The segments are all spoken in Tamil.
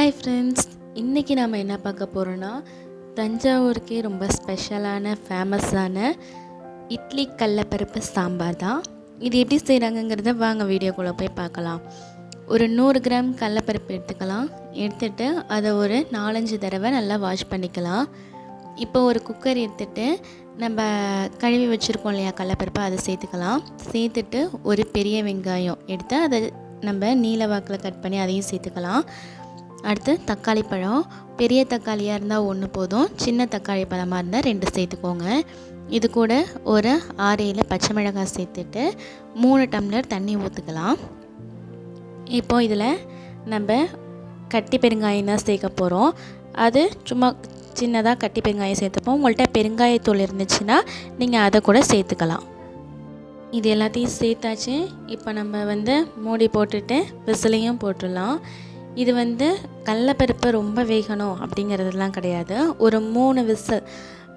ஹாய் ஃப்ரெண்ட்ஸ் இன்றைக்கி நாம் என்ன பார்க்க போகிறோன்னா தஞ்சாவூருக்கே ரொம்ப ஸ்பெஷலான ஃபேமஸான இட்லி கடலப்பருப்பு சாம்பார் தான். இது எப்படி செய்கிறாங்கங்கிறத வாங்க வீடியோக்குள்ளே போய் பார்க்கலாம். ஒரு நூறு கிராம் கடலப்பருப்பு எடுத்துக்கலாம். எடுத்துகிட்டு அதை ஒரு நாலஞ்சு தடவை நல்லா வாஷ் பண்ணிக்கலாம். இப்போ ஒரு குக்கர் எடுத்துகிட்டு நம்ம கழுவி வச்சுருக்கோம் இல்லையா கடலப்பருப்பு அதை சேர்த்துக்கலாம். சேர்த்துட்டு ஒரு பெரிய வெங்காயம் எடுத்து அதை நம்ம நீல வாக்கில் கட் பண்ணி அதையும் சேர்த்துக்கலாம். அடுத்து தக்காளி பழம். பெரிய தக்காளியாக இருந்தால் ஒன்று போதும். சின்ன தக்காளி பழமாக இருந்தால் ரெண்டு சேர்த்துக்கோங்க. இது கூட ஒரு ஆறு ஏழு பச்சை மிளகாய் சேர்த்துட்டு மூணு டம்ளர் தண்ணி ஊற்றுக்கலாம் இப்போ இதில் நம்ம கட்டி பெருங்காயம் தான் சேர்க்க போகிறோம் அது சும்மா சின்னதாக கட்டி பெருங்காயம் சேர்த்துப்போம். உங்கள்கிட்ட பெருங்காயத்தூள் இருந்துச்சுன்னா நீங்கள் அதை கூட சேர்த்துக்கலாம். இது எல்லாத்தையும் சேர்த்தாச்சு. இப்போ நம்ம வந்து மூடி போட்டுட்டு விசிலையும் போட்டுடலாம். இது வந்து கடலப்பருப்பு ரொம்ப வேகணும் அப்படிங்கிறதுலாம் கிடையாது. ஒரு மூணு விசில்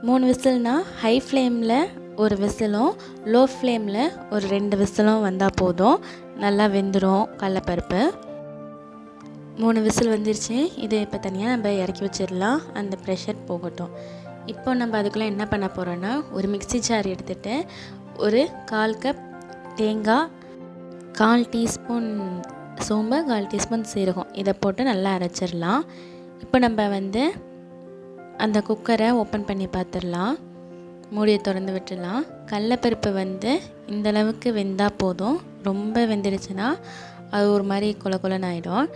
மூணு விசில்னால் ஹை ஃப்ளேமில் ஒரு விசிலும் லோ ஃப்ளேமில் ஒரு ரெண்டு விசிலும் வந்தால் போதும். நல்லா வெந்துடும் கடலப்பருப்பு. மூணு விசில் வந்துருச்சு. இது இப்போ தனியாக நம்ம இறக்கி வச்சிடலாம். அந்த ப்ரெஷர் போகட்டும். இப்போ நம்ம அதுக்குள்ளே என்ன பண்ண போகிறோன்னா ஒரு மிக்ஸி ஜார் எடுத்துகிட்டு ஒரு கால் கப் தேங்காய் கால் டீஸ்பூன் சோம்பு கால் டீஸ்பூன் சீரகம். இதை போட்டு நல்லா அரைச்சிடலாம். இப்போ நம்ம வந்து அந்த குக்கரை ஓப்பன் பண்ணி பார்த்துடலாம். மூடியை திறந்து விட்டுடலாம். கடலப்பருப்பு வந்து இந்தளவுக்கு வெந்தால் போதும். ரொம்ப வெந்துடுச்சுன்னா அது ஒரு மாதிரி கொல குலன்னு ஆகிடும்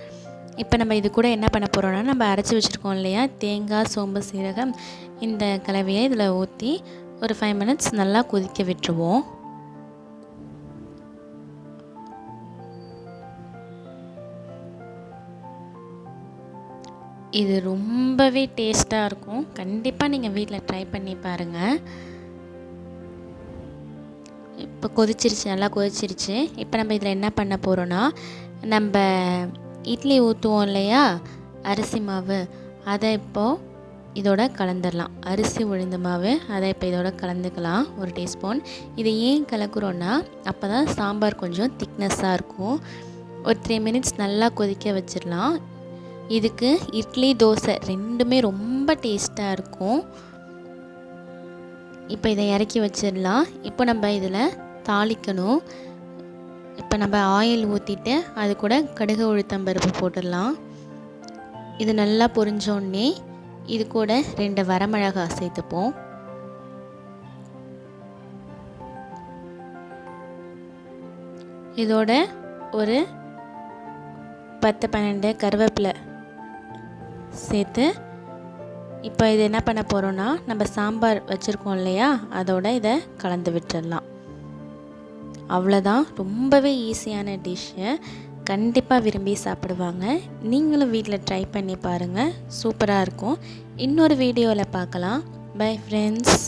இப்போ நம்ம இது கூட என்ன பண்ண போகிறோன்னா நம்ம அரைச்சி வச்சுருக்கோம் இல்லையா? தேங்காய் சோம்பு சீரகம். இந்த கலவையை இதில் ஊற்றி ஒரு ஃபைவ் மினிட்ஸ் நல்லா கொதிக்க விட்டுருவோம். இது ரொம்பவே டேஸ்ட்டாக இருக்கும். கண்டிப்பாக நீங்கள் வீட்டில் ட்ரை பண்ணி பாருங்கள் இப்போ கொதிச்சிருச்சு நல்லா கொதிச்சிருச்சு. இப்போ நம்ம இதில் என்ன பண்ண போகிறோன்னா நம்ம இட்லி ஊற்றுவோம் இல்லையா? அரிசி மாவு. அதை இப்போது இதோட கலந்துடலாம் அரிசி உளுந்து மாவு. அதை இப்போ இதோட கலந்துக்கலாம். ஒரு டீஸ்பூன். இதை ஏன் கலக்குறோன்னா அப்போ தான் சாம்பார் கொஞ்சம் திக்னஸ்ஸாக இருக்கும். ஒரு த்ரீ மினிட்ஸ் நல்லா கொதிக்க வச்சிடலாம் இதுக்கு இட்லி தோசை ரெண்டுமே ரொம்ப டேஸ்ட்டாக இருக்கும். இப்போ இதை இறக்கி வச்சிடலாம். இப்போ நம்ம இதில் தாளிக்கணும். இப்போ நம்ம ஆயில் ஊற்றிட்டு அது கூட கடுகு உளுத்தம்பருப்பு போட்டுடலாம். இது நல்லா பொரிஞ்சோடனே இது கூட ரெண்டு வரமிளகாய் சேர்த்துப்போம். இதோட ஒரு பத்து பன்னெண்டு கருவேப்பிலை சேர்த்து இப்போ இது என்ன பண்ண போகிறோன்னா நம்ம சாம்பார் வச்சுருக்கோம் இல்லையா? அதோட இதை கலந்து விட்டுடலாம் அவ்வளோதான் ரொம்பவே ஈஸியான டிஷ்ஷு கண்டிப்பாக விரும்பி சாப்பிடுவாங்க. நீங்களும் வீட்டில் ட்ரை பண்ணி பாருங்கள் சூப்பராக இருக்கும். இன்னொரு வீடியோவில் பார்க்கலாம். Bye friends